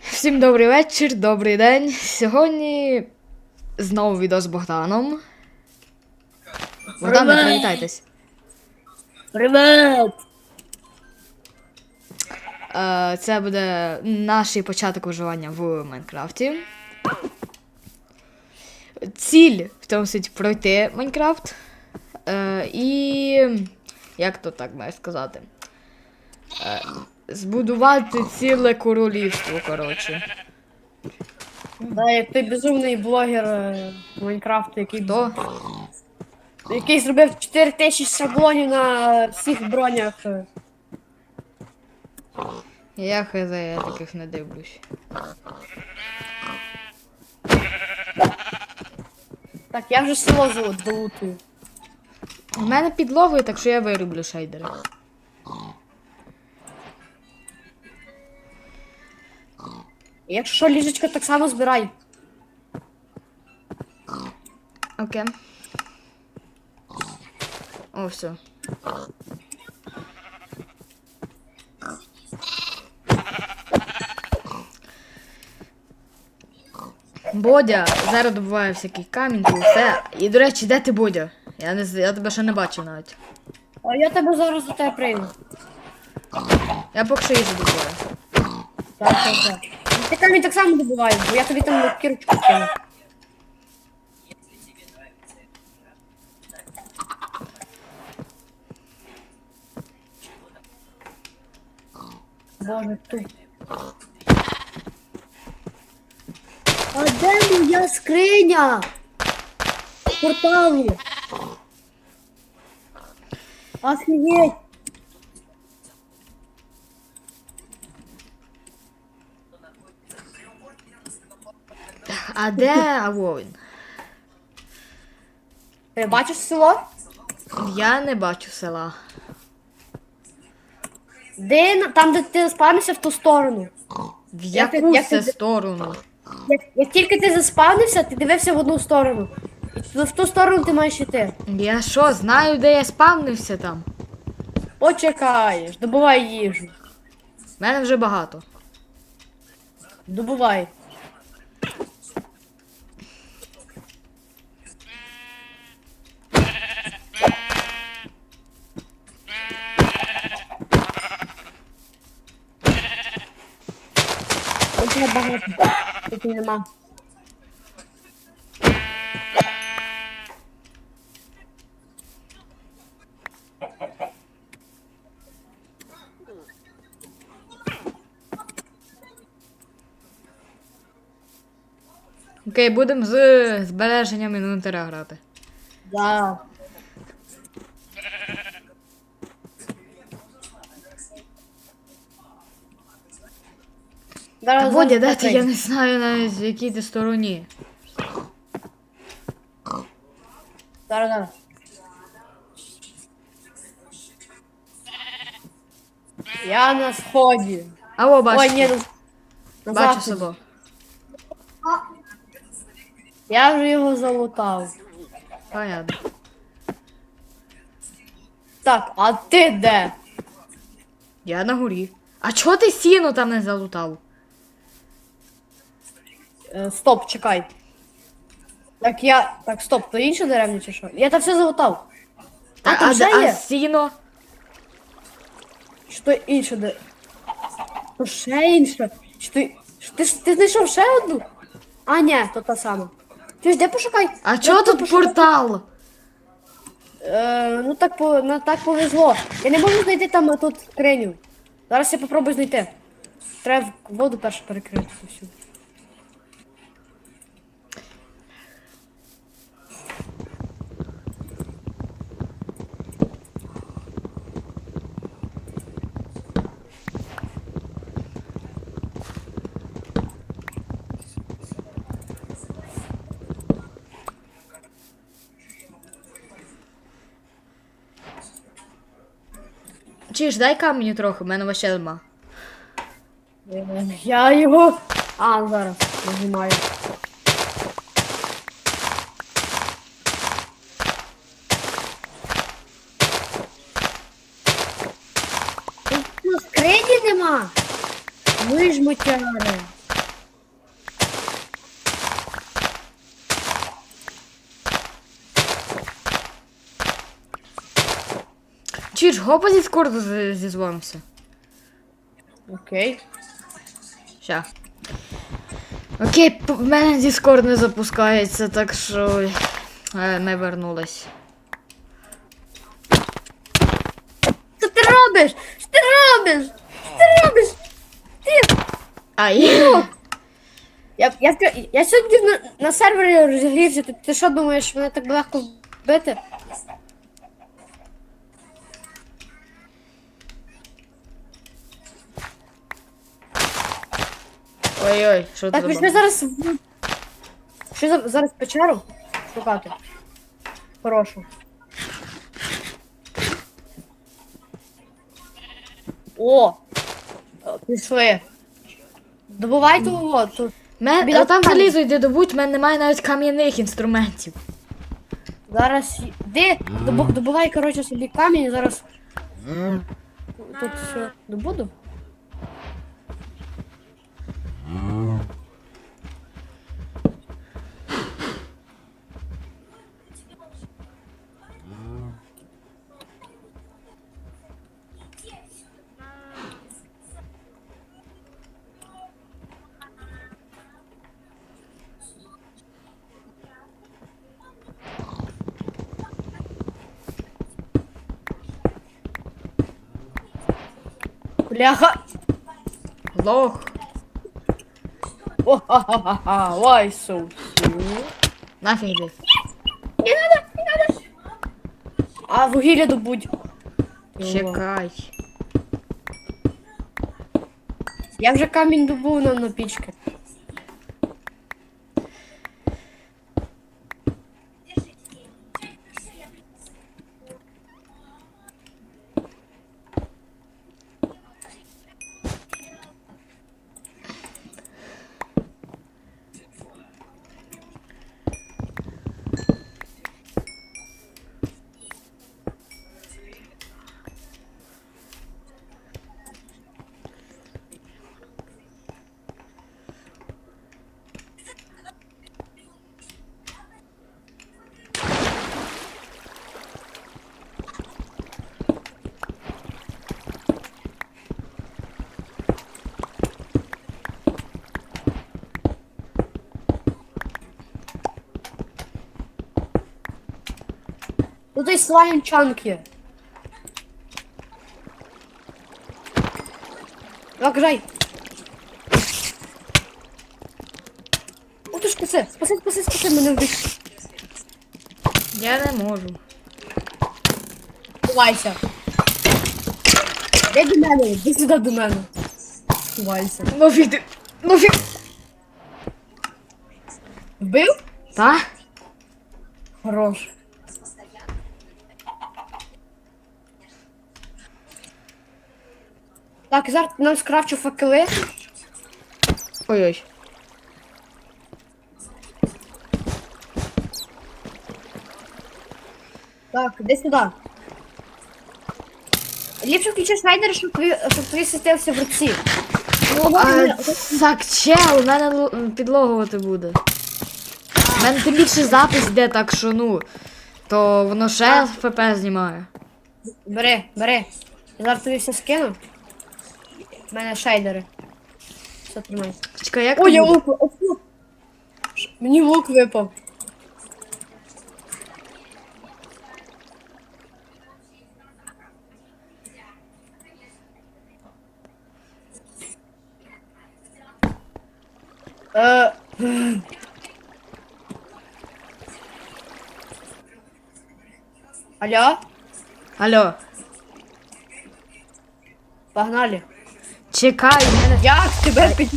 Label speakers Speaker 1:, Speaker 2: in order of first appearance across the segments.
Speaker 1: Всім добрий вечір, добрий день. Сьогодні знову відео з Богданом.
Speaker 2: Привет!
Speaker 1: привітайтесь.
Speaker 2: Привет!
Speaker 1: Е, Це буде наш початок виживання в Майнкрафті. Ціль в цьому світі пройти Майнкрафт. Е, І. Як то так маю сказати? Е, Збудувати ціле королівство, коротше.
Speaker 2: Да, як той безумний блогер е, Майнкрафту, який,
Speaker 1: То
Speaker 2: який зробив 4000 шаблонів на всіх бронях. е.
Speaker 1: я хз, я таких не дивлюсь.
Speaker 2: Так, я вже село золо- залутую.
Speaker 1: У мене підлогою, так що я вироблю шейдери.
Speaker 2: Якщо що, ліжечко так само збирай.
Speaker 1: Окей. О, все. Бодя зараз добуває всякий камінь і все. І до речі, де ти Бодя? Я не з- я тебе ще не бачив навіть.
Speaker 2: А я тебе зараз до тебе прийду.
Speaker 1: Я поки що їжу добуваю.
Speaker 2: Так, так, так. Ти камінь так само добуваєш, бо я тобі там кірочку кину. Боже, тут. А де моя скриня? Порталу. Офігеть.
Speaker 1: А де Авовін?
Speaker 2: Ти бачиш село?
Speaker 1: Я не бачу села.
Speaker 2: Де там, де ти спавнився в ту сторону.
Speaker 1: В
Speaker 2: Як
Speaker 1: яку
Speaker 2: як
Speaker 1: це
Speaker 2: ти-
Speaker 1: сторону?
Speaker 2: Як, як тільки ти заспавнився, ти дивився в одну сторону. І в ту сторону ти маєш йти.
Speaker 1: Я що, знаю, де я спавнився там?
Speaker 2: Почекаєш, добувай їжу.
Speaker 1: В мене вже багато.
Speaker 2: Добувай. Не багато. Тут нема.
Speaker 1: Окей, будемо з збереженням інвентаря грати.
Speaker 2: Да. Зараз
Speaker 1: Водя, де ти? Я не знаю навіть в якій ти стороні.
Speaker 2: Зараз, зараз. Я на сході.
Speaker 1: Алло, бачу.
Speaker 2: Ой, ні, на, на
Speaker 1: бачу
Speaker 2: заході.
Speaker 1: село.
Speaker 2: Я вже його залутав.
Speaker 1: Понятно.
Speaker 2: Так, а ти де?
Speaker 1: Я на горі. А чого ти сіно там не залутав?
Speaker 2: Е, стоп, чекай. Так я. Так, стоп, то інше деревня чи що? Я там все залутав. А,
Speaker 1: а,
Speaker 2: там ще
Speaker 1: а
Speaker 2: є?
Speaker 1: сіно?
Speaker 2: Що інше де. То ще інше. Що ти. що ти, ти знайшов ще одну? А, ні, то та сама. Ти ж де пошукай?
Speaker 1: А
Speaker 2: Де
Speaker 1: чого тут
Speaker 2: пошукай?
Speaker 1: портал?
Speaker 2: Е, ну так по ну, так повезло. Я не можу знайти там тут скриню. Зараз я попробую знайти. Треба воду перше перекрити всю.
Speaker 1: Чи ж дай каменю трохи, в мене вообще нема.
Speaker 2: Е, Я його. А, зараз нажимаю. Тут скрині нема. Ми ж мотяри.
Speaker 1: Чіч, гопа зі скорду зізвонимося.
Speaker 2: Окей.
Speaker 1: Ща. Окей, в мене Discord не запускається, так що е, ми вернулись.
Speaker 2: Що ти робиш? Що ти робиш? Що ти робиш? Ти...
Speaker 1: Ай!
Speaker 2: Я, я, я сьогодні на, на сервері розігрівся. Ти, ти що думаєш, мене так легко вбити?
Speaker 1: Ой-ой, що
Speaker 2: Так,
Speaker 1: це
Speaker 2: пішли зараз в... Що за, зараз печеру шукати? Хорошу. О! Е, Пішли. Добувайте вот тут.
Speaker 1: Мен,
Speaker 2: Біля
Speaker 1: а там
Speaker 2: камня.
Speaker 1: залізо йди добуть, в мене немає навіть кам'яних інструментів.
Speaker 2: Зараз. й- Де? Добу, добувай, коротше, собі камінь, зараз. Тут все добуду. Бляха.
Speaker 1: Лох.
Speaker 2: О, ха ха ха ха why so soon?
Speaker 1: Нафіг йди.
Speaker 2: Не надо, не надо. А вугілля добудь.
Speaker 1: Чекай.
Speaker 2: Я вже камінь добув на, на пічки. І слайм чанк є. Вакжай. О, ти ж спаси, спаси, спаси, спаси, мене вбив.
Speaker 1: Я не можу.
Speaker 2: Ховайся. Де до мене? Іди сюди до мене. Ховайся.
Speaker 1: Нафіг ти. Нафіг.
Speaker 2: Вбив?
Speaker 1: Та?
Speaker 2: Хорош. Так, зараз нам скрафчу факели.
Speaker 1: Ой-ой.
Speaker 2: Так, іди сюди. Ліпше включи шайдер, щоб твої, щоб твої світилися в руці. Ну,
Speaker 1: А, так, чел, у мене лу- підлогувати буде. У мене тим більше запис йде, так що ну. То воно ще ФП знімає.
Speaker 2: Бери, бери. Я зараз тобі все скину. У мене шайдери. Все тримай.
Speaker 1: Чекай, як
Speaker 2: Ой, я
Speaker 1: буде?
Speaker 2: лук. о, фу. Ш- Мені лук випав. Е, Алло,
Speaker 1: Алло.
Speaker 2: погнали.
Speaker 1: Чекай, мене.
Speaker 2: Як тебе під...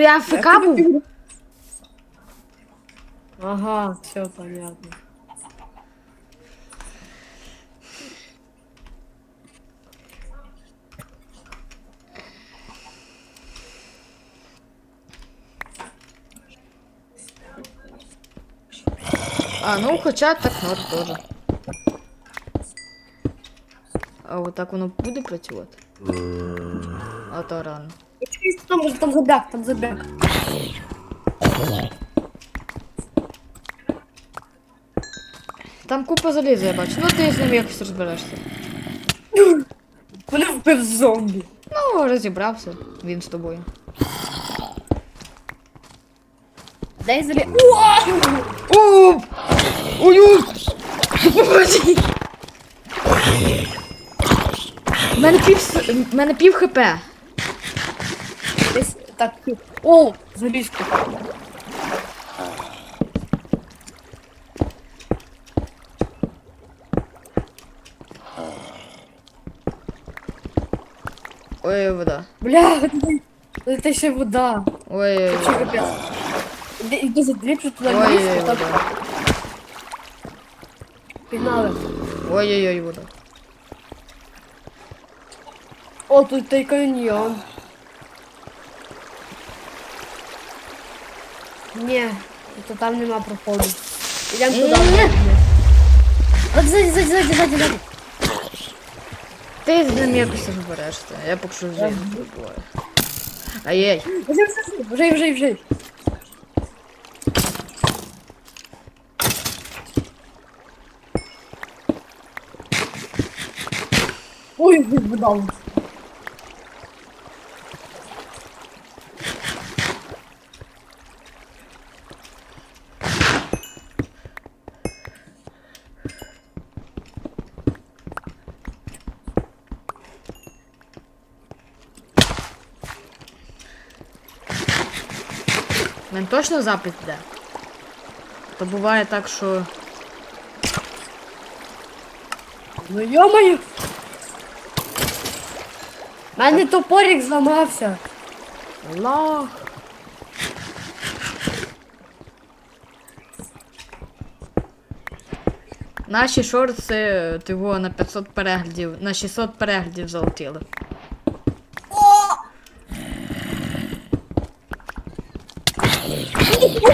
Speaker 1: Я ФК був?
Speaker 2: Ага, все понятно.
Speaker 1: А, ну хоча так норм теж. А от так воно буде працювати? А то рано.
Speaker 2: Там, там забяк, там забяк.
Speaker 1: Там купа заліза, я бачу. Ну ти з ним якось розберешся.
Speaker 2: Мене вбив зомбі.
Speaker 1: Ну, розібрався він з тобою.
Speaker 2: Дай заліз.
Speaker 1: О! Ой! Допоможи! У мене пів, с- в мене пів хп.
Speaker 2: Десь так. О, залізка.
Speaker 1: Ой, вода.
Speaker 2: Бля, це ще вода.
Speaker 1: Ой,
Speaker 2: Що капець. Іди, іди за дві, що туди
Speaker 1: ой, ой,
Speaker 2: а там
Speaker 1: вода.
Speaker 2: пігнали.
Speaker 1: Ой-ой-ой, вода.
Speaker 2: О, тут той каньйон. Ні, то там нема проходу. Ідемо туди. От ззаді, ззаді, ззаді, ззаді, ззаді.
Speaker 1: Ти з ним якось розберешся. Я поки що вже не буваю. Ай-яй.
Speaker 2: Вже, вже, вже. Ой, видав.
Speaker 1: Мене точно запис йде. То буває так, що.
Speaker 2: Ну йомаю. У мене топорик зламався.
Speaker 1: Лах. Наші шорти тиво на 500 переглядів, на 600 переглядів залетіли.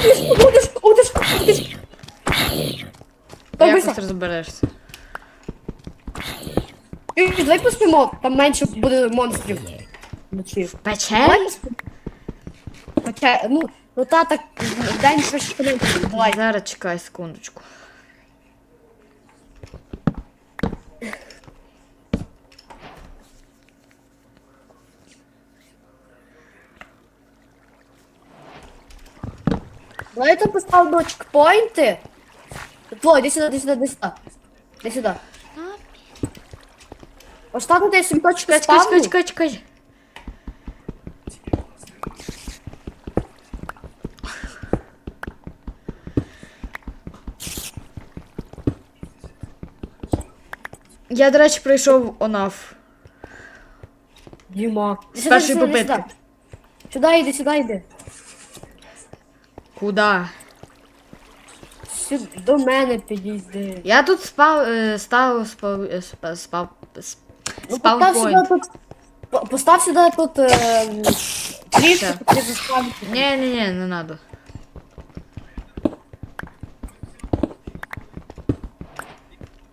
Speaker 2: Удиш, будеш, будеш, будеш.
Speaker 1: Якось розберешся.
Speaker 2: давай поспимо, там менше буде монстрів. Вночі. Давай. Хоча, ну, ну та так, щось швиденько. Давай.
Speaker 1: Зараз чекай секундочку.
Speaker 2: Давай там поставимо чекпоінти. Твой, іди сюди, іди сюди, іди сюди. Іди сюди. Ось так я собі точку
Speaker 1: Чекай, чекай,
Speaker 2: ставлю.
Speaker 1: чекай, чекай, чекай. Я, до речі, пройшов ОНАФ.
Speaker 2: Діма.
Speaker 1: З першої попитки.
Speaker 2: Сюди йди, сюди йди.
Speaker 1: Куда?
Speaker 2: Сюди, до мене підійди.
Speaker 1: Я тут спав, е, став, спав, е, спав, спав, сп-
Speaker 2: Ну, постав сюди тут. по- Постав сюди тут е, ліжко,
Speaker 1: Все.
Speaker 2: ти заставити.
Speaker 1: Ні, ні, ні, не надо.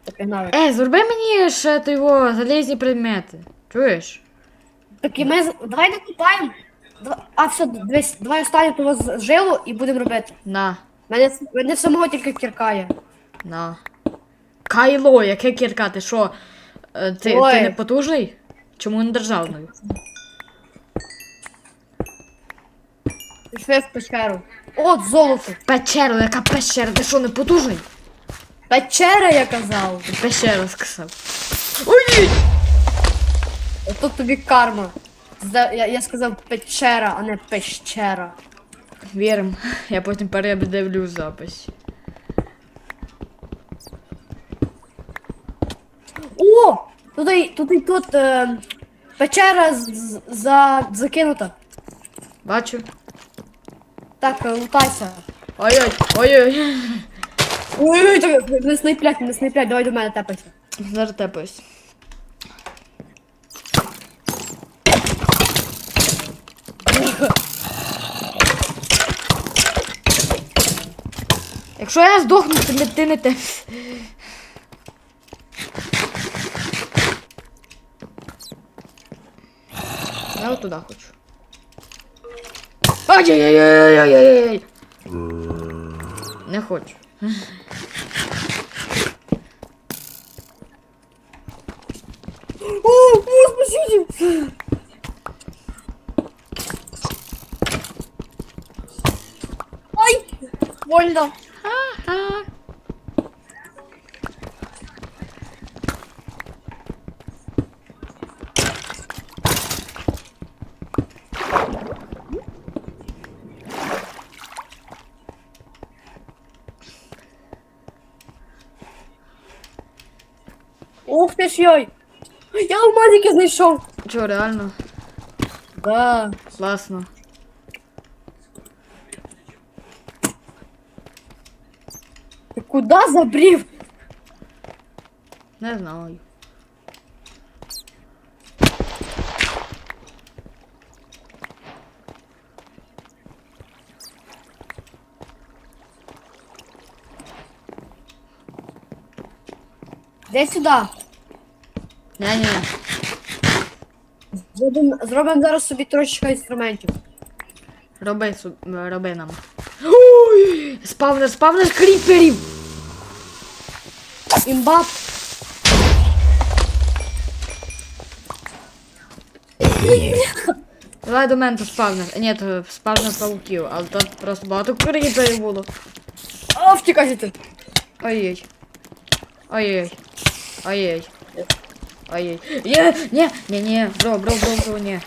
Speaker 2: Так, пігнали.
Speaker 1: Е, зроби мені ще ти його залізні предмети. Чуєш?
Speaker 2: Так і ми з- давай накупаємо. Два- А, все, дивись, давай останню того з- жилу і будемо робити.
Speaker 1: На,
Speaker 2: Мене, мене самого тільки кіркає.
Speaker 1: на. Кайло, яке кірка, ти що? Е, Ти,
Speaker 2: Ой.
Speaker 1: ти не потужний? Чому не державною?
Speaker 2: Пішли в печеру. От золото.
Speaker 1: Печеру, яка пещера, ти що не потужний?
Speaker 2: Печера, я казав.
Speaker 1: Пещера сказав. Ой!
Speaker 2: Тут тобі карма. Я, я сказав печера, а не пещера.
Speaker 1: Вірим. Я потім передивлю запис.
Speaker 2: О! Тут і тут, і тут е, печера з- з- за, закинута.
Speaker 1: Бачу.
Speaker 2: Так, е, лутайся.
Speaker 1: Ой-ой, ой-ой.
Speaker 2: Ой, так, не снайплять, не снайплять, давай до мене тепайся.
Speaker 1: Зараз тепаюсь. Якщо я здохну, то не ти не те. Я от туди хочу. Ай-яй-яй-яй-яй-яй-яй! Не хочу.
Speaker 2: О, спасите! Ай! Больно. Ух ти ж йой! Я алмазики знайшов!
Speaker 1: Чо, реально?
Speaker 2: Да.
Speaker 1: Класно.
Speaker 2: Ти куди забрів?
Speaker 1: Не знаю.
Speaker 2: Де сюди?
Speaker 1: Не-не.
Speaker 2: Зробимо зробимо зараз собі трошечки інструментів.
Speaker 1: Роби, роби нам. Ой! Спавнер, спавнер кріперів!
Speaker 2: Імбап.
Speaker 1: Давай до мене то спавнер. Ні, то спавнер пауків, але тут просто багато кріперів було.
Speaker 2: О, втікайте.
Speaker 1: Ой-ой. Ой-ой. Ой-ой. Ой-ой. Є, ні, ні, ні, бро, бро, бро, бро, ні. Ні!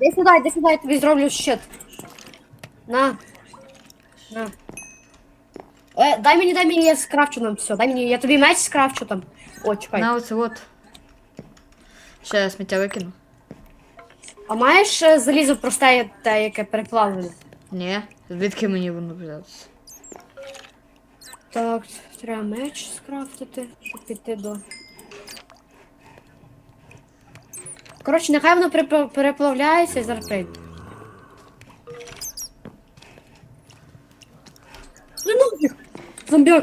Speaker 2: Іди сюди, іди сюди, я тобі зроблю щит. На. На. Е, дай мені, дай мені, я скрафчу нам все. Дай мені, я тобі меч скрафчу там. О, чекай.
Speaker 1: На оце от. Ще я сміття викину.
Speaker 2: А маєш е, залізо просте, те, яке переплавлене?
Speaker 1: Ні, звідки мені воно взятися?
Speaker 2: Так, треба меч скрафтити, щоб піти до. Коротше, нехай воно перепла- переплавляється і зараз прийде. Ну!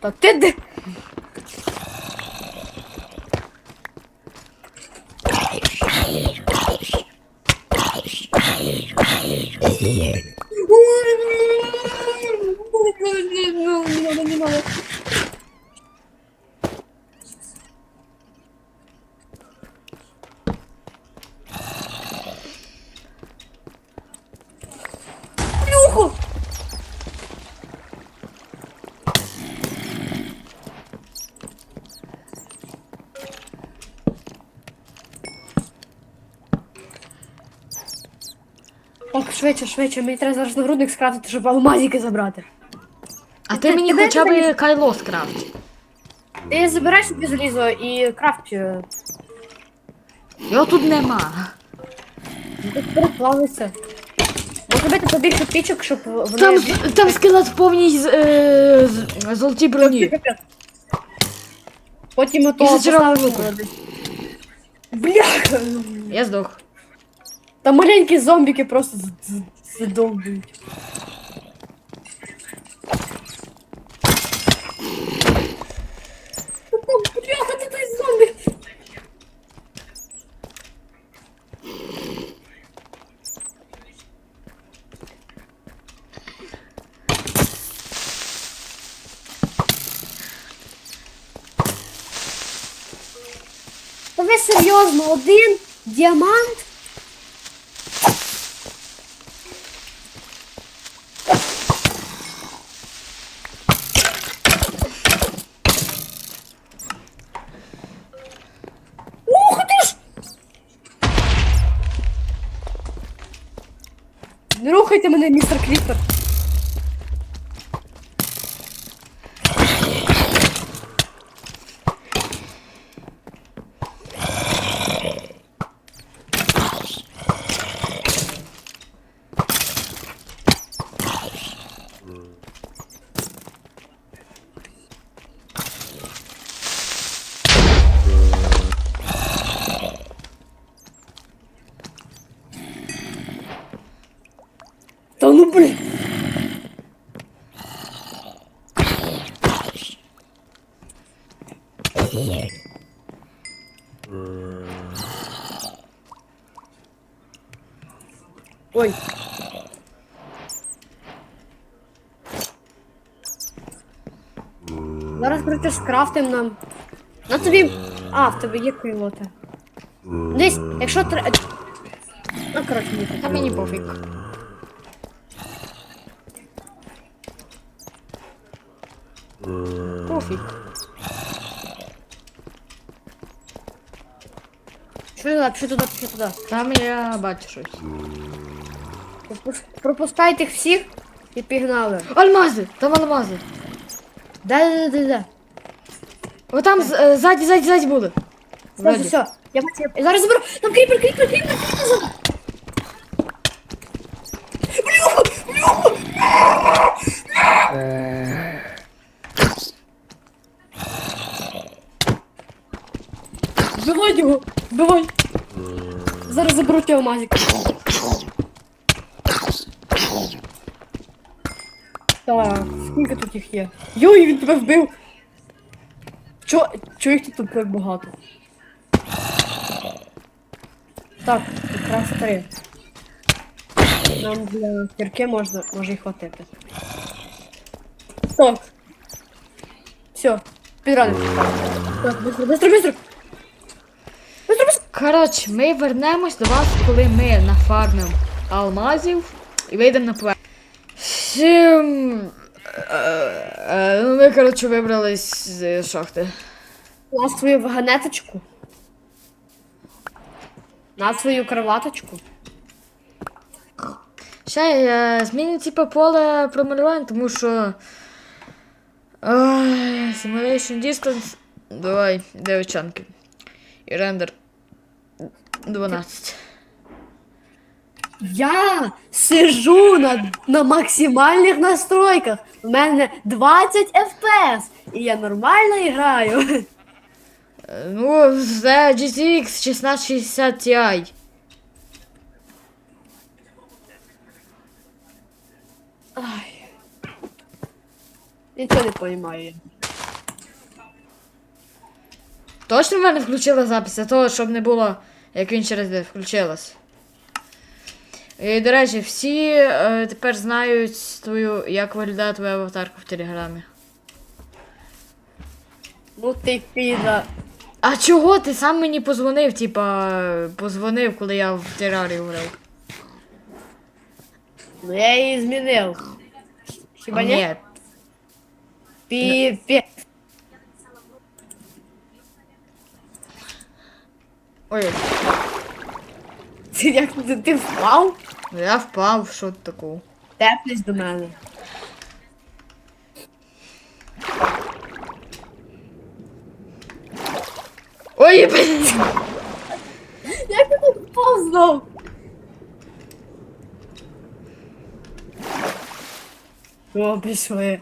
Speaker 2: Та ти де? Не надо, не надо. Плюху! Так, швидше, швидше, мені треба зараз нагрудник скрафтити, щоб алмазики забрати.
Speaker 1: А ти мені
Speaker 2: Тебе
Speaker 1: хоча б кайло скрафт.
Speaker 2: Ти забираєш собі залізо і крафт е,
Speaker 1: Його тут нема.
Speaker 2: тут переплавиться. Може побільше пічок, щоб вони...
Speaker 1: Там, там скелет в повній з- е, з- золотій броні.
Speaker 2: Потім ото десь. Бляха!
Speaker 1: Я здох.
Speaker 2: Там маленькі зомбіки просто задовбують. Бляха, ви серйозно, один діамант? Ух ти ж! Рухайте мене, містер Кліпер. Ой. Зараз короче, скрафтим нам. На тобі. А, в тебе є кайлота. Десь, якщо треба. Ну, коротше, ні.
Speaker 1: Та мені пофіг. Пофіг.
Speaker 2: Що туди, пішли туди, пішли туди.
Speaker 1: Там я бачу щось.
Speaker 2: Пропус- Пропускайте їх всіх і пігнали.
Speaker 1: Алмази! Там алмази.
Speaker 2: Де, де, де, де.
Speaker 1: О, там з- е, ззаді, ззаді, ззаді були.
Speaker 2: Все, все, все. Я бачу, я- я зараз заберу. Там кріпер, кріпер, кріпер, кріпер. Зараз заберу тебе мазик. Так, скільки тут їх є? Йой, він тебе вбив. Чо, чо їх тут так багато? Так, якраз три. Нам для кірки можна, може і хватити. Так. Все, підрали. Так, быстро, быстро, быстро.
Speaker 1: Коротше, ми вернемось до вас, коли ми нафармимо алмазів і вийдемо на поверхню. Всім... е, е, Ну, ми, коротше, вибрались з шахти.
Speaker 2: На свою вагонеточку. На свою кроваточку.
Speaker 1: Ще е, зміню типу поле промалювання, тому що. Ой, Simulation Distance. Давай, дев'ячанки. І рендер 12.
Speaker 2: Я сижу на, на максимальних настройках. У мене 20 FPS. І я нормально граю.
Speaker 1: Ну, це GTX 1660 Ti.
Speaker 2: Ай. Нічого не розумію.
Speaker 1: Точно в мене включила запис, а то, щоб не було, як він через де включилась. І, до речі, всі е, тепер знають твою, як виглядає твоя аватарка в Телеграмі.
Speaker 2: Ну ти піда.
Speaker 1: А чого ти сам мені позвонив, типа, позвонив, коли я в терарі грав?
Speaker 2: Ну я її змінив. Хіба ні?
Speaker 1: Ні.
Speaker 2: Пі,
Speaker 1: Ой,
Speaker 2: Ти як ти, ти впав?
Speaker 1: ну я впав, що тут такого.
Speaker 2: Тепнись до мене.
Speaker 1: Ой, блін!
Speaker 2: Як ти тут впав знов? О, пішли.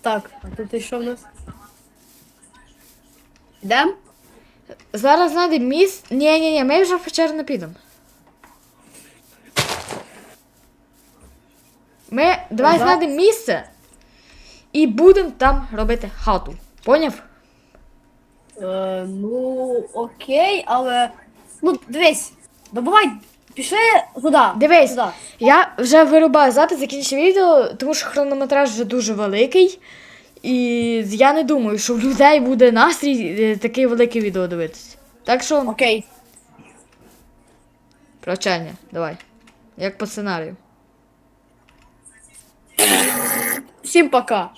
Speaker 2: Так, а тут і що в нас? Йдем?
Speaker 1: Зараз знайдемо міст. Ні, ні, ні, ми вже в печеру не підемо. Ми давай
Speaker 2: Ага.
Speaker 1: знайдемо місце і будемо там робити хату. Поняв?
Speaker 2: Е, ну, окей, але. Ну, дивись, добувай, пішли туди.
Speaker 1: Дивись,
Speaker 2: Туди.
Speaker 1: я вже вирубаю запис, закінчив відео, тому що хронометраж вже дуже великий. І я не думаю, що в людей буде настрій такий таке велике відео дивитися. Так що,
Speaker 2: Окей.
Speaker 1: прощання, давай. Як по сценарію.
Speaker 2: Всім пока.